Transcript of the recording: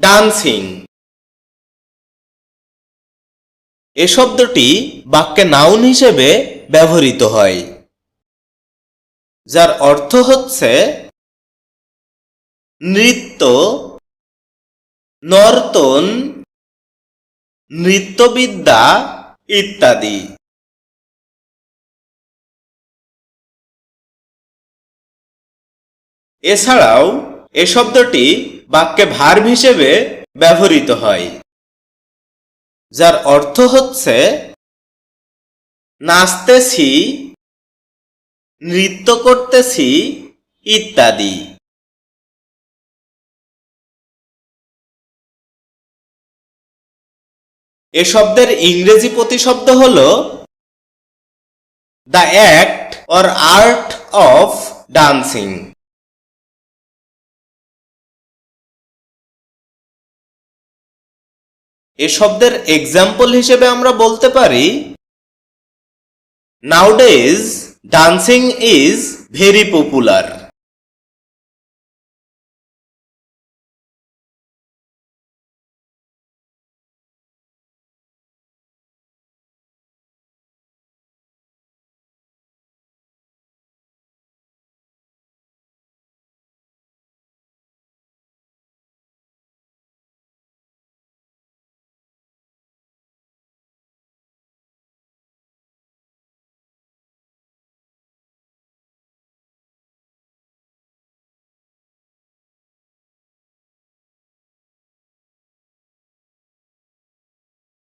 Dancing এ শব্দটি বাক্যে noun হিসেবে ব্যবহৃত হয়, যার অর্থ হচ্ছে নৃত্য, নর্তন, নৃত্যবিদ্যা ইত্যাদি। এছাড়াও এ শব্দটি বাক্যে ভার্ব হিসেবে ব্যবহৃত হয়, যার অর্থ হচ্ছে, নাচতেছি, নৃত্য করতেছি ইত্যাদি। এ শব্দের ইংরেজি প্রতিশব্দ হল, the act or art of dancing. এ শব্দের এক্সাম্পল হিসেবে আমরা বলতে পারি nowadays dancing is very popular